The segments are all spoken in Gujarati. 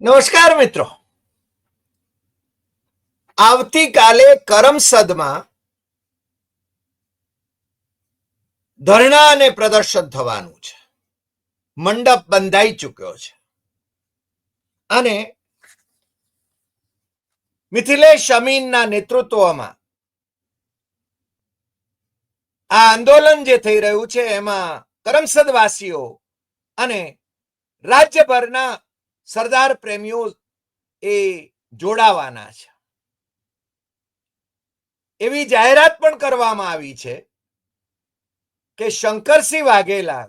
નમસ્કાર મિત્રો. આવતીકાલે કરમસદમાં ધરણા અને પ્રદર્શન થવાનું છે. મંડપ બંધાઈ ચૂક્યો છે. અને મિથિલેશ અમીનના નેતૃત્વમાં આ આંદોલન જે થઈ રહ્યું છે, એમાં કરમસદવાસીઓ અને રાજ્યભરના સરદાર પ્રેમીઓ એ જોડાવાના છે. એવી જાહેરાત પણ કરવામાં આવી છે કે શંકરસિંહ વાઘેલા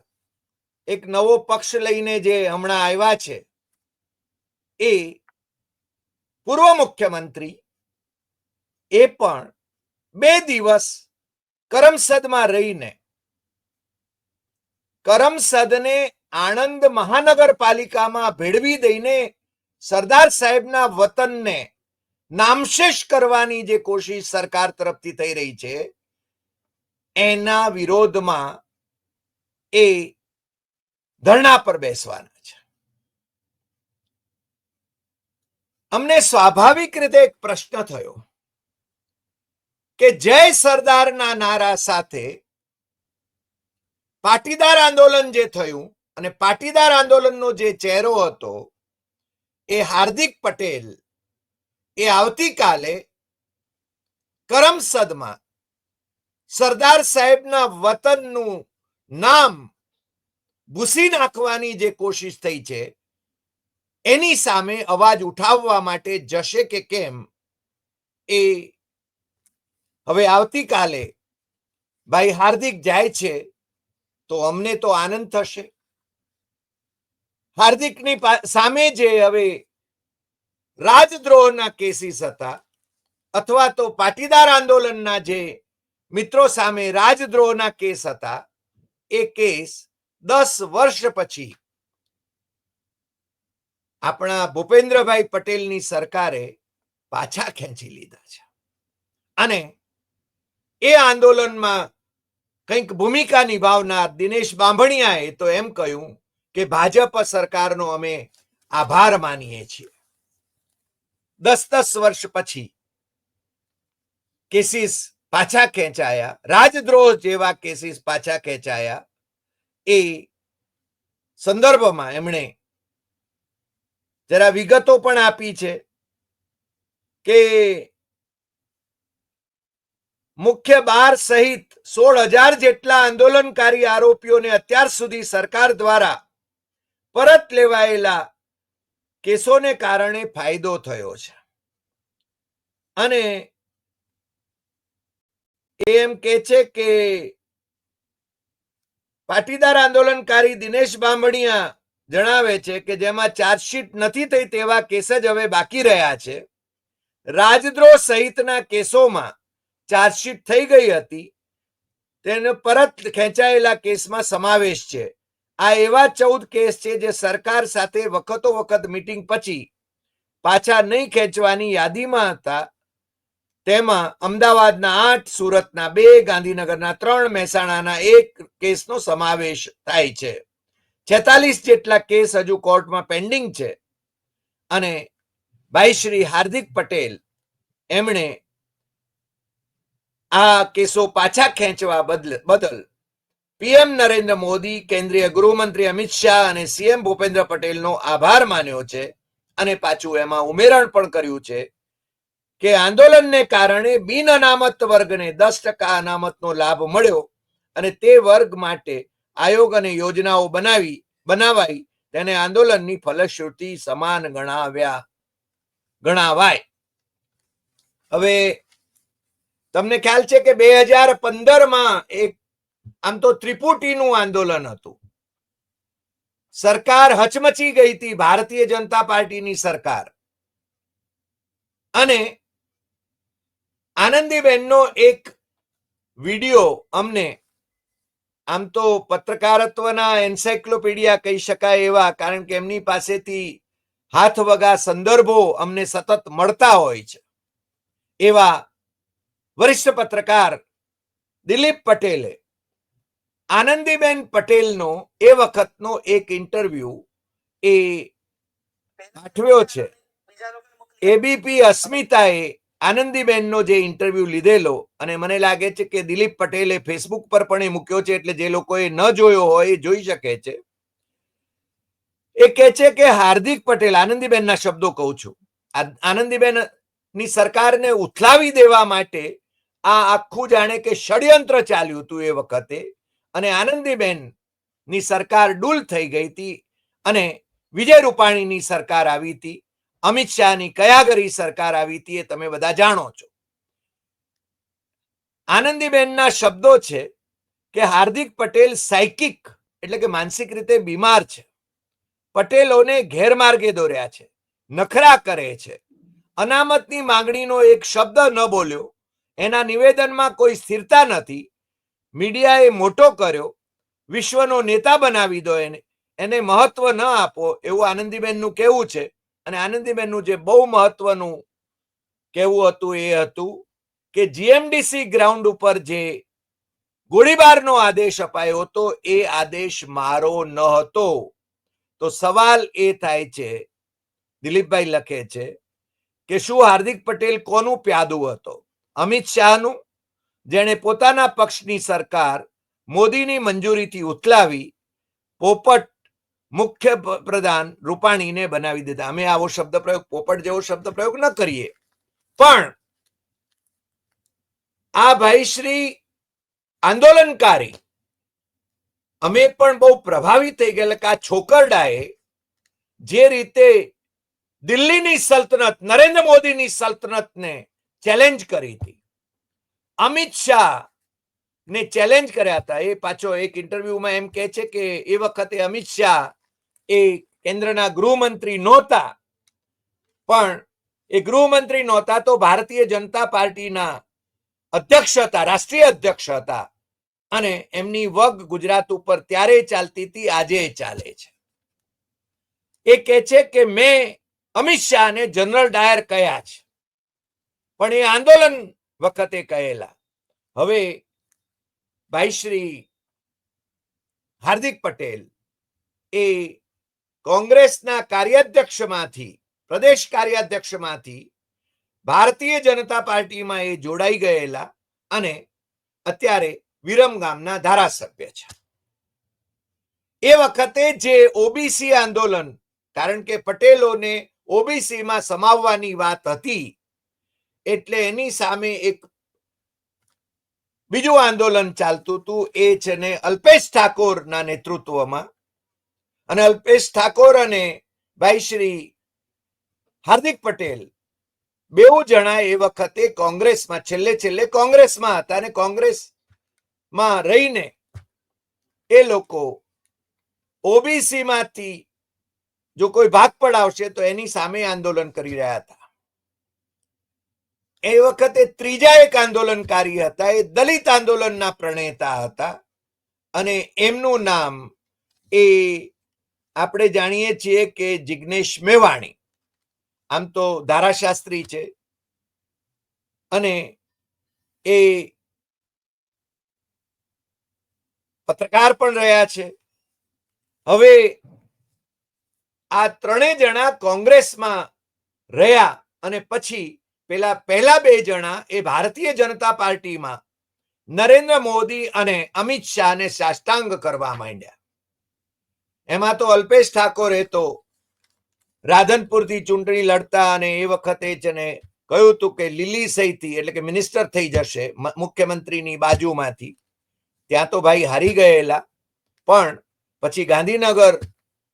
એક નવો પક્ષ લઈને જે હમણાં આવ્યા છે એ પૂર્વ મુખ્યમંત્રી એ પણ બે દિવસ કરમસદમાં રહીને કરમસદને આણંદ મહાનગરપાલિકામાં ભેળવી દઈને સરદાર સાહેબના વતનને નામશેષ કરવાની જે કોશિશ સરકાર તરફથી થઈ રહી છે, એના વિરોધમાં એ ધરણા પર બેસવાના છે. અમને સ્વાભાવિક રીતે એક પ્રશ્ન થયો કે જય સરદારના નારા સાથે પાટીદાર આંદોલન જે થયું અને પાટીદાર આંદોલનનો જે ચહેરો હતો, એ હાર્દિક પટેલ, એ આવતીકાલે કરમસદમાં સરદાર સાહેબના વતનનું નામ ભૂસી નાખવાની જે કોશિશ થઈ છે, એની સામે અવાજ ઉઠાવવા માટે જશે કે કેમ, એ હવે આવતીકાલે, ભાઈ હાર્દિક જાય છે, તો અમને તો આનંદ થશે. હાર્દિકની સામે જે હવે રાજદ્રોહના કેસીસ હતા, અથવા તો પાટીદાર આંદોલનના જે મિત્રો સામે રાજદ્રોહના કેસ હતા, એ કેસ દસ વર્ષ પછી આપણા ભૂપેન્દ્રભાઈ પટેલની સરકારે પાછા ખેંચી લીધા છે. અને એ આંદોલનમાં કંઈક ભૂમિકા નિભાવનાર દિનેશ બાંભણિયાએ તો એમ કહ્યું કે ભાજપ સરકારનો અમે આભાર માનીએ છીએ. દસ દસ વર્ષ પછી કેસીસ પાછા ખેંચાયા, રાજદ્રોહ જેવા કેસીસ પાછા ખેંચાયા, એ સંદર્ભમાં એમણે જરા વિગતો પણ આપી છે કે મુખ્ય બાર સહિત સોળ હજાર જેટલા આંદોલનકારી આરોપીઓને અત્યાર સુધી સરકાર દ્વારા પરત લેવાયેલા કેસોને કારણે ફાયદો થયો છે. અને એમ કે છે કે પાટીદાર આંદોલનકારી દિનેશ બાંભણિયા જણાવે છે કે જેમાં ચાર્જશીટ નથી થઈ તેવા કેસ જ હવે બાકી રહ્યા છે. રાજદ્રોહ સહિતના કેસોમાં ચાર્જશીટ થઈ ગઈ હતી. તેને પરત ખેંચાયેલા કેસમાં સમાવેશ છે. આ એવા ચૌદ કેસ છે જે સરકાર સાથે વખતો વખત મીટિંગ પછી પાછા નહીં ખેંચવાની યાદીમાં હતા. તેમાં અમદાવાદના આઠ, સુરતના બે, ગાંધીનગરના ત્રણ, મહેસાણાના એક કેસનો સમાવેશ થાય છે. છેતાલીસ જેટલા કેસ હજુ કોર્ટમાં પેન્ડિંગ છે. અને ભાઈ શ્રી હાર્દિક પટેલ એમણે આ કેસો પાછા ખેંચવા બદલ બદલ પીએમ નરેન્દ્ર મોદી, કેન્દ્રીય ગૃહમંત્રી અમિત શાહ અને સીએમ ભૂપેન્દ્ર પટેલનો આભાર માન્યો છે અને પાછું એમાં ઉમેરણ પણ કર્યું છે કે આંદોલનને કારણે બિન અનામત વર્ગને દસ ટકા અનામતનો લાભ મળ્યો અને તે વર્ગ માટે આયોગ અને યોજનાઓ બનાવી, બનાવાઈ તેને આંદોલનની ફલશ્રુતિ સમાન ગણાવ્યા, ગણાવાય. હવે, તમને ખ્યાલ છે કે બે હજાર પંદરમાં એક આમ તો ત્રિપુટીનું આંદોલન હતું. સરકાર હચમચી ગઈ હતી ભારતીય જનતા પાર્ટીની સરકાર. અને આનંદીબેનનો એક વિડિયો અમને આમ તો પત્રકારત્વના એન્સાયક્લોપીડિયા કહી શકાય એવા, કારણ કે એમની પાસેથી હાથ વગા સંદર્ભો અમને સતત મળતા હોય છે. એવા વરિષ્ઠ પત્રકાર દિલીપ પટેલે આનંદીબેન પટેલનો એ વખતનો એક ઇન્ટરવ્યુ એ પાઠવ્યો છે. એબીપી અસ્મિતાએ આનંદીબેનનો જે ઇન્ટરવ્યુ લીધેલો અને મને લાગે છે કે દિલીપ પટેલે ફેસબુક પર પણ એ મૂક્યો છે એટલે જે લોકોએ ન જોયો હોય એ જોઈ શકે છે. એ કહે છે કે હાર્દિક પટેલ, આનંદીબેનના શબ્દો કહું છું. આનંદીબેનની સરકારને ઉથલાવી દેવા માટે આ આખું જાણે કે ષડયંત્ર ચાલ્યું હતું એ વખતે. અને આનંદીબેનની સરકાર ડૂલ થઈ ગઈ હતી અને વિજય રૂપાણીની સરકાર આવી હતી, અમિત શાહની કયાગરી સરકાર આવી હતી એ તમે બધા જાણો છો. આનંદીબેનના શબ્દો છે કે હાર્દિક પટેલ સાયકિક એટલે કે માનસિક રીતે બીમાર છે. પટેલોને ગેરમાર્ગે દોર્યા છે, નખરા કરે છે. અનામતની માંગણીનો એક શબ્દ ન બોલ્યો, એના નિવેદનમાં કોઈ સ્થિરતા નથી મીડિયાએ મોટો કર્યો, વિશ્વનો નેતા બનાવી દો એને એને મહત્વ ન આપો એવું આનંદીબેનનું કહેવું છે. અને આનંદીબેનનું જે બહુ મહત્વનું કહેવું હતું એ હતું કે જીએમડીસી ગ્રાઉન્ડ ઉપર જે ગોળીબારનો આદેશ અપાયો હતો, એ આદેશ મારો ન હતો. તો સવાલ એ થાય છે, દિલીપભાઈ લખે છે કે શું હાર્દિક પટેલ કોનું પ્યાદુ હતો? અમિત શાહનું? જેણે પોતાના પક્ષની સરકાર મોદીની મંજૂરીથી ઉથલાવી પોપટ મુખ્ય પ્રધાન રૂપાણીને બનાવી દીધા. અમે આવો શબ્દ પ્રયોગ, પોપટ જેવો શબ્દ પ્રયોગ ન કરીએ. પણ આ ભાઈ શ્રી આંદોલનકારી, અમે પણ બહુ પ્રભાવિત થઈ ગયેલા કે આ છોકરડાએ જે રીતે દિલ્હીની સલ્તનત, નરેન્દ્ર મોદીની સલ્તનતને ચેલેન્જ કરી હતી અમિત શાહ ને ચેલેન્જ કર્યા હતા. એ પાછો એક ઇન્ટરવ્યુમાં એમ કહે છે કે, એ વખતે અમિત શાહ એ કેન્દ્રના ગૃહમંત્રી નહોતા. પણ એ ગૃહમંત્રી નહોતા તો ભારતીય જનતા પાર્ટીના અધ્યક્ષ હતા, રાષ્ટ્રીય અધ્યક્ષ હતા. અને એમની વગ ગુજરાત ઉપર ત્યારે ચાલતી હતી, આજે ચાલે છે. એ કહે છે કે, મેં અમિત શાહને જનરલ ડાયર કહ્યા છે. પણ એ આંદોલન વખતે કહેલા. હવે ભાઈશ્રી હાર્દિક પટેલ એ કોંગ્રેસના કાર્યાધ્યક્ષમાંથી, પ્રદેશ કાર્યાધ્યક્ષમાંથી ભારતીય જનતા પાર્ટીમાં એ જોડાઈ ગયેલા અને અત્યારે વિરમગામના ધારાસભ્ય છે. એ વખતે જે ઓબીસી આંદોલન, કારણ કે પટેલોને ઓબીસીમાં સમાવવાની વાત હતી એટલે એની સામે એક બીજું આંદોલન ચાલતું હતું, એ છે ને અલ્પેશ ઠાકોરના નેતૃત્વમાં. અને અલ્પેશ ઠાકોર અને ભાઈ શ્રી હાર્દિક પટેલ બેઉ જણા એ વખતે કોંગ્રેસમાં, છેલ્લે છેલ્લે કોંગ્રેસમાં હતા અને કોંગ્રેસમાં રહીને એ લોકો ઓબીસી માંથી જો કોઈ ભાગ પડાવશે તો એની સામે આંદોલન કરી રહ્યા હતા. એ વખતે ત્રીજા એક આંદોલનકારી હતા, એ દલિત આંદોલનના પ્રણેતા હતા અને એમનું નામ એ આપણે જાણીએ છીએ કે જિગ્નેશ મેવાણી. આમ તો ધારાશાસ્ત્રી છે. અને એ પત્રકાર પણ રહ્યા છે. હવે આ ત્રણે જણા કોંગ્રેસમાં રહ્યા અને પછી પેલા, પહેલા બે જણા એ ભારતીય જનતા પાર્ટીમાં નરેન્દ્ર મોદી અને અમિત શાહને સાષ્ટાંગ કરવા માંડ્યા. એમાં તો અલ્પેશ ઠાકોરે તો રાધનપુરથી ચૂંટણી લડતા અને એ વખતે જ એને કહ્યું હતું કે લીલી સહીથી એટલે કે મિનિસ્ટર થઈ જશે મુખ્યમંત્રીની બાજુમાંથી. ત્યાં તો ભાઈ હારી ગયેલા. પણ પછી ગાંધીનગર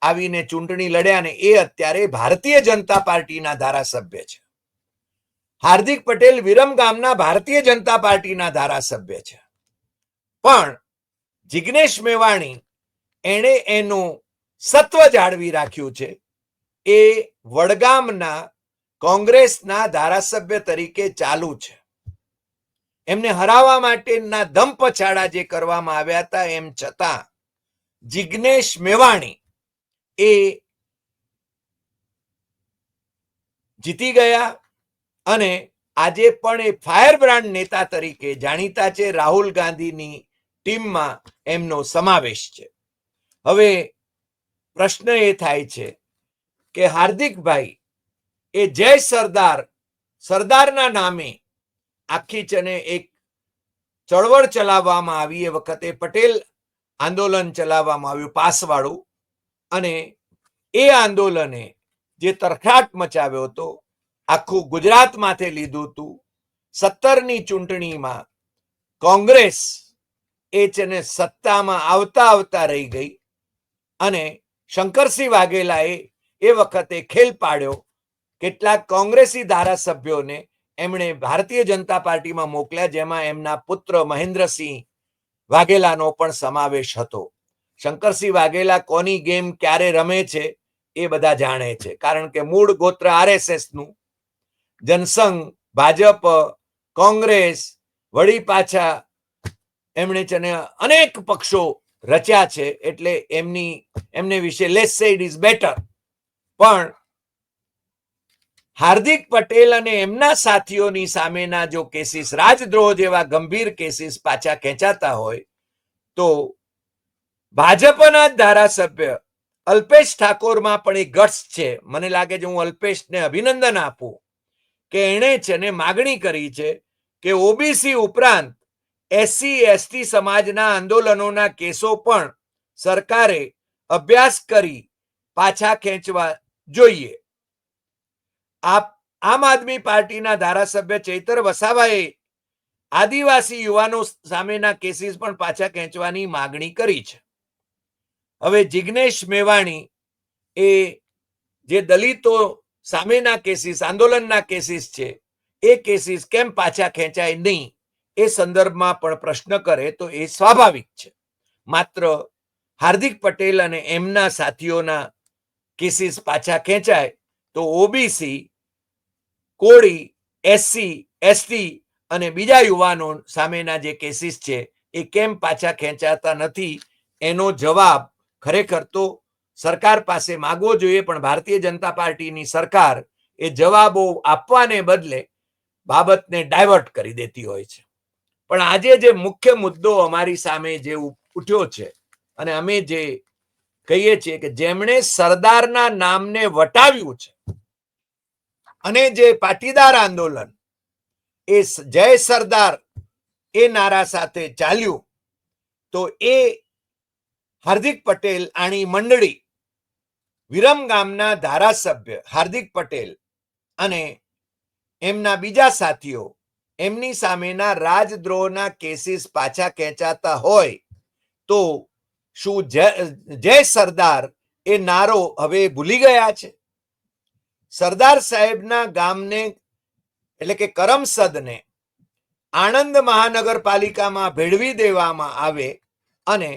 આવીને ચૂંટણી લડ્યા ને એ અત્યારે ભારતીય જનતા પાર્ટીના ધારાસભ્ય છે. હાર્દિક પટેલ વિરમ ગામના ભારતીય જનતા પાર્ટીના ધારાસભ્ય છે. પણ જિગ્નેશ મેવાણી એણે એનું સત્વ જાળવી રાખ્યું છે. એ વડગામના કોંગ્રેસના ધારાસભ્ય તરીકે ચાલુ છે. એમને હરાવવા માટેના દમ પછાડા જે કરવામાં આવ્યા હતા, એમ છતાં જિગ્નેશ મેવાણી એ જીતી ગયા. અને આજે પણ એ ફાયર બ્રાન્ડ નેતા તરીકે જાણીતા છે રાહુલ ગાંધીની ટીમમાં એમનો સમાવેશ છે. હવે પ્રશ્ન એ થાય છે કે હાર્દિકભાઈ, એ જય સરદાર, સરદારના નામે આખી ચને એક ચળવળ ચલાવવામાં આવી એ વખતે પટેલ આંદોલન ચલાવવામાં આવ્યું, પાસવાળું. અને એ આંદોલને જે તરખાટ મચાવ્યો હતો આખું ગુજરાત માથે લીધું હતું સત્તરની ચૂંટણીમાં કોંગ્રેસ એ છે સત્તામાં આવતા આવતા રહી ગઈ અને શંકરસિંહ વાઘેલાએ એ વખતે ખેલ પાડ્યો. કેટલાક કોંગ્રેસી ધારાસભ્યોને એમણે ભારતીય જનતા પાર્ટીમાં મોકલ્યા, જેમાં એમના પુત્ર મહેન્દ્રસિંહ વાઘેલાનો પણ સમાવેશ હતો. શંકરસિંહ વાઘેલા કોની ગેમ ક્યારે રમે છે એ બધા જાણે છે. કારણ કે મૂળ ગોત્ર આરએસએસનું જનસંઘ, ભાજપ, કોંગ્રેસ, વળી પાછા એમણે છે અનેક પક્ષો રચ્યા છે એટલે એમની, એમને વિશે લેસ સેડ ઇઝ બેટર પણ હાર્દિક પટેલ અને એમના સાથીઓની સામેના જો કેસીસ રાજદ્રોહ જેવા ગંભીર કેસીસ પાછા ખેંચાતા હોય, તો ભાજપના જ ધારાસભ્ય અલ્પેશ ઠાકોરમાં પણ એક ગટ્સ છે. મને લાગે છે હું અલ્પેશને અભિનંદન આપું. કે એણે છે ને માગણી કરી છે કે ઓબીસી ઉપરાંત એસસી, એસટી સમાજના આંદોલનોના કેસો પણ સરકારે અભ્યાસ કરી પાછા ખેંચવા જોઈએ. આમ આદમી પાર્ટીના ધારાસભ્ય ચૈતર વસાવાએ આદિવાસી યુવાનો સામેના કેસીસ પણ પાછા ખેંચવાની માગણી કરી છે. હવે જિગ્નેશ મેવાણી એ જે દલિતો સામેના કેસીસ, આંદોલનના કેસીસ છે, એ કેસીસ કેમ પાછા ખેંચાય નહીં, એ સંદર્ભમાં પણ પ્રશ્ન કરે તો એ સ્વાભાવિક છે. માત્ર હાર્દિક પટેલ અને એમના સાથીઓના કેસીસ પાછા ખેંચાય તો ઓબીસી, કોળી, એસસી, એસટી અને બીજા યુવાનો સામેના જે કેસીસ છે, એ કેમ પાછા ખેંચાતા નથી, એનો જવાબ ખરેખર તો સરકાર પાસે માગવો જોઈએ, પણ ભારતીય જનતા પાર્ટીની સરકાર એ જવાબો આપવાને બદલે બાબતને ડાયવર્ટ કરી દેતી હોય છે. પણ આજે જે મુખ્ય મુદ્દો અમારી સામે જે ઉઠ્યો છે અને અમે જે કહીએ છીએ કે જેમણે સરદારના નામને વટાવ્યું છે અને જે પાટીદાર આંદોલન એ જય સરદાર એ નારા સાથે ચાલ્યું, તો એ હાર્દિક પટેલ આણી મંડળી વિરમ ગામના ધારાસભ્ય હાર્દિક પટેલ અને એમના બીજા સાથીઓ એમની સામેના રાજદ્રોહના કેસીસ પાછા ખેંચાતા હોય તો શું જય સરદાર એ નારો હવે ભૂલી ગયા છે? સરદાર સાહેબના ગામને એટલે કે કરમસદને આણંદ મહાનગરપાલિકામાં ભેળવી દેવામાં આવે અને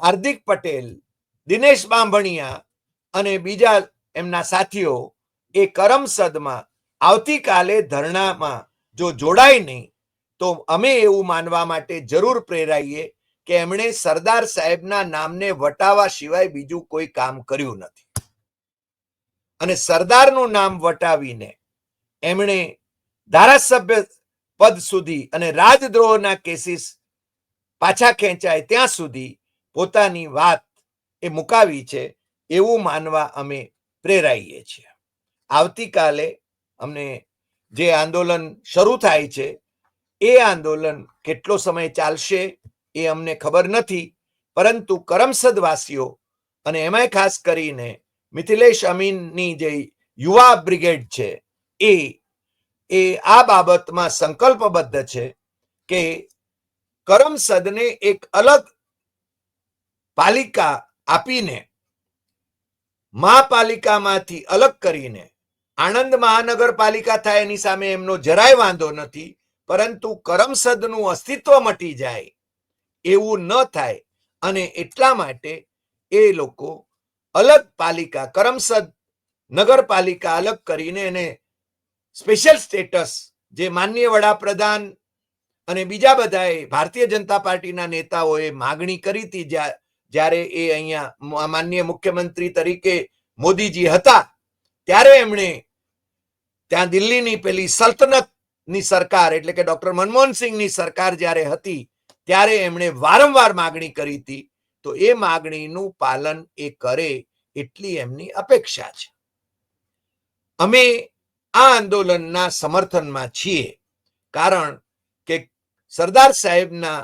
હાર્દિક પટેલ, દિનેશ બાંભણિયા અને બીજા એમના સાથીઓ એ કરમસદમાં આવતીકાલે ધરણામાં જો જોડાય નહીં, તો અમે એવું માનવા માટે જરૂર પ્રેરાઈએ કે એમણે સરદાર સાહેબના નામને વટાવા સિવાય બીજું કોઈ કામ કર્યું નથી. અને સરદારનું નામ વટાવીને એમણે ધારાસભ્ય પદ સુધી અને રાજદ્રોહના કેસીસ પાછા ખેંચાય ત્યાં સુધી પોતાની વાત એ મુકાવી છે એવું માનવા અમે પ્રેરાઈએ છીએ. આવતીકાલે અમને જે આંદોલન શરૂ થાય છે, એ આંદોલન કેટલો સમય ચાલશે એ અમને ખબર નથી, પરંતુ કરમસદવાસીઓ અને એમાંય ખાસ કરીને મિથિલેશ અમીનની જે યુવા બ્રિગેડ છે, એ એ આ બાબતમાં સંકલ્પબદ્ધ છે કે કરમસદને એક અલગ પાલિકા આપીને મહાપાલિકામાંથી અલગ કરીને આણંદ મહાનગરપાલિકા થાય એની સામે એમનો જરાય વાંધો નથી, પરંતુ કરમસદનું અસ્તિત્વ મટી જાય એવું ન થાય અને એટલા માટે એ લોકો અલગ પાલિકા, કરમસદ નગરપાલિકા અલગ કરીને એને સ્પેશિયલ સ્ટેટસ જે માન્ય વડાપ્રધાન અને બીજા બધાએ ભારતીય જનતા પાર્ટીના નેતાઓએ માગણી કરી હતી જ્યા- જ્યારે એ અહીંયા માન્ય મુખ્યમંત્રી તરીકે મોદીજી હતા, ત્યારે એમણે ત્યાં દિલ્હીની પેલી સલ્તનતની સરકાર, એટલે કે ડોક્ટર મનમોહનસિંહની સરકાર જ્યારે હતી, ત્યારે એમણે વારંવાર માગણી કરી હતી, તો એ માગણીનું પાલન એ કરે એટલી એમની અપેક્ષા છે. અમે આ આંદોલનના સમર્થનમાં છીએ, કારણ કે સરદાર સાહેબના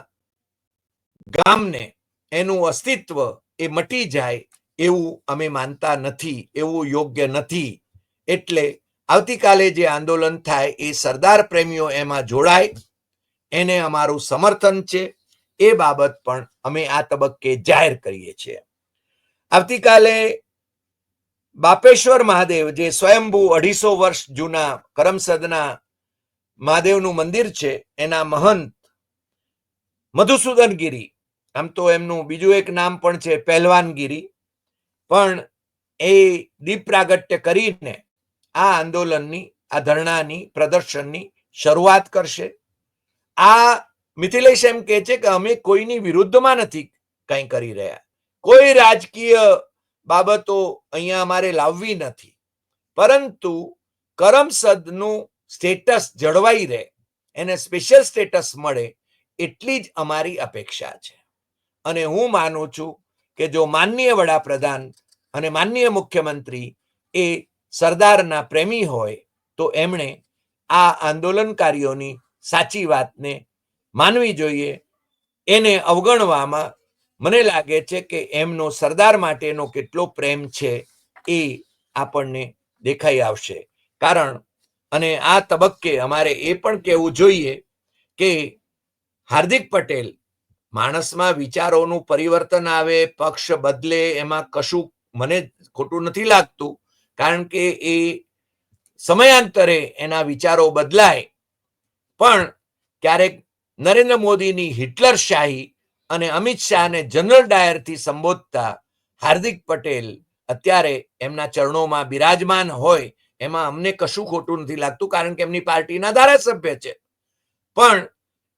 ગામને એનું અસ્તિત્વ એ મટી જાય એવું અમે માનતા નથી, એવું યોગ્ય નથી. એટલે આવતીકાલે જે આંદોલન થાય એ સરદાર પ્રેમીઓ એમાં જોડાય, એને અમારું સમર્થન છે, એ બાબત પણ અમે આ તબક્કે જાહેર કરીએ છીએ. આવતીકાલે બાપેશ્વર મહાદેવ જે સ્વયંભૂ અઢીસો વર્ષ જૂના કરમસદના મહાદેવનું મંદિર છે, એના મહંત મધુસૂદનગીરી આમ તો એમનું બીજું એક નામ પણ છે પહેલવાનગીરી. પણ એ દીપ પ્રાગટ્ય કરીને આ આંદોલનની, આ ધરણાની, પ્રદર્શનની શરૂઆત કરશે. આ મિથિલેશ એમ કહે છે કે અમે કોઈની વિરુદ્ધમાં નથી કંઈ કરી રહ્યા. કોઈ રાજકીય બાબતો અહીંયા અમારે લાવવી નથી. પરંતુ કરમસદનું સ્ટેટસ જળવાઈ રહે, એને સ્પેશિયલ સ્ટેટસ મળે, એટલી જ અમારી અપેક્ષા છે. અને હું માનું છું કે જો માનનીય વડાપ્રધાન અને માનનીય મુખ્યમંત્રી એ સરદારના પ્રેમી હોય, તો એમણે આ આંદોલનકારીઓની સાચી વાતને માનવી જોઈએ. એને અવગણવામાં મને લાગે છે કે એમનો સરદાર માટેનો કેટલો પ્રેમ છે એ આપણને દેખાઈ આવશે. કારણ અને આ તબક્કે અમારે એ પણ કહેવું જોઈએ કે હાર્દિક પટેલ માણસમાં વિચારોનું પરિવર્તન આવે, પક્ષ બદલે, એમાં કશું મને ખોટું નથી લાગતું, કારણ કે એ સમયાંતરે એના વિચારો બદલાય. પણ ક્યારેક નરેન્દ્ર મોદીની હિટલર શાહી અને અમિત શાહને જનરલ ડાયરથી સંબોધતા હાર્દિક પટેલ અત્યારે એમના ચરણોમાં બિરાજમાન હોય, એમાં અમને કશું ખોટું નથી લાગતું, કારણ કે એમની પાર્ટીના ધારાસભ્ય છે. પણ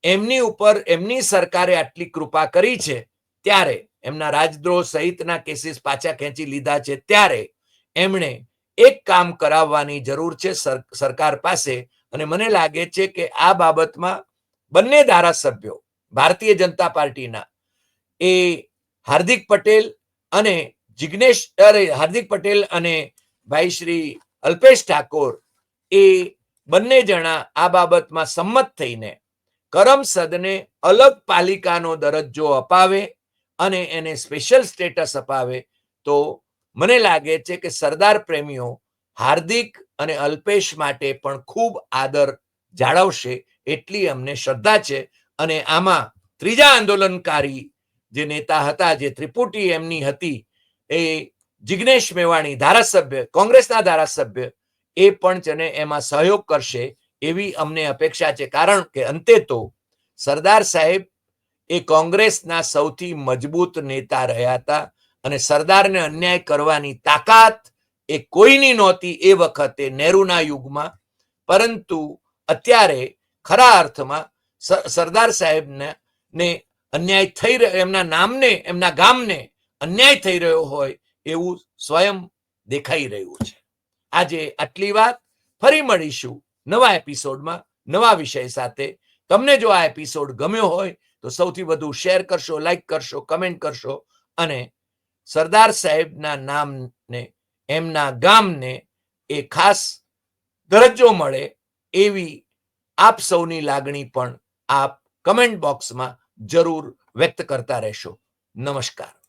એમની ઉપર એમની સરકારે આટલી કૃપા કરી છે, ત્યારે એમના રાજદ્રોહ સહિતના કેસીસ પાછા ખેંચી લીધા છે, ત્યારે એમણે એક કામ કરાવવાની જરૂર છે સર- સરકાર પાસે અને મને લાગે છે કે આ બાબતમાં બંને ધારાસભ્યો, ભારતીય જનતા પાર્ટીના એ હાર્દિક પટેલ અને જિગ્નેશ, અરે હાર્દિક પટેલ અને ભાઈ શ્રી અલ્પેશ ઠાકોર એ બંને જણા આ બાબતમાં સંમત થઈને કરમસદને અલગ પાલિકાનો દરજ્જો અપાવે અને એને સ્પેશિયલ સ્ટેટસ અપાવે, તો મને લાગે છે કે સરદાર પ્રેમીઓ હાર્દિક અને અલ્પેશ માટે પણ ખૂબ આદર જાળવશે, એટલી અમને શ્રદ્ધા છે. અને આમાં ત્રીજા આંદોલનકારી જે નેતા હતા, જે ત્રિપુટી એમની હતી, એ જિગ્નેશ મેવાણી ધારાસભ્ય, કોંગ્રેસના ધારાસભ્ય, એ પણ છે એમાં સહયોગ કરશે. એવી અમને અપેક્ષા છે. કારણ કે અંતે તો સરદાર સાહેબ એ કોંગ્રેસના સૌથી મજબૂત નેતા રહ્યા હતા અને સરદારને અન્યાય કરવાની તાકાત એ કોઈની નહોતી એ વખતે નહેરુના યુગમાં. પરંતુ અત્યારે ખરા અર્થમાં સરદાર સાહેબને ને અન્યાય થઈ રહ્યો, એમના નામને, એમના ગામને અન્યાય થઈ રહ્યો હોય એવું સ્વયં દેખાઈ રહ્યું છે. આજે આટલી વાત. ફરી મળીશું. નવા એપિસોડમાં નવા વિષય સાથે. તમને જો આ એપિસોડ ગમ્યો હોય, તો સૌથી વધુ શેર કરશો લાઈક કરશો કમેન્ટ કરશો અને સરદાર સાહેબના નામને, એમના ગામને એ ખાસ દરજ્જો મળે એવી આપ સૌની લાગણી પણ આપ કમેન્ટ બોક્સમાં જરૂર વ્યક્ત કરતા રહેશો. નમસ્કાર.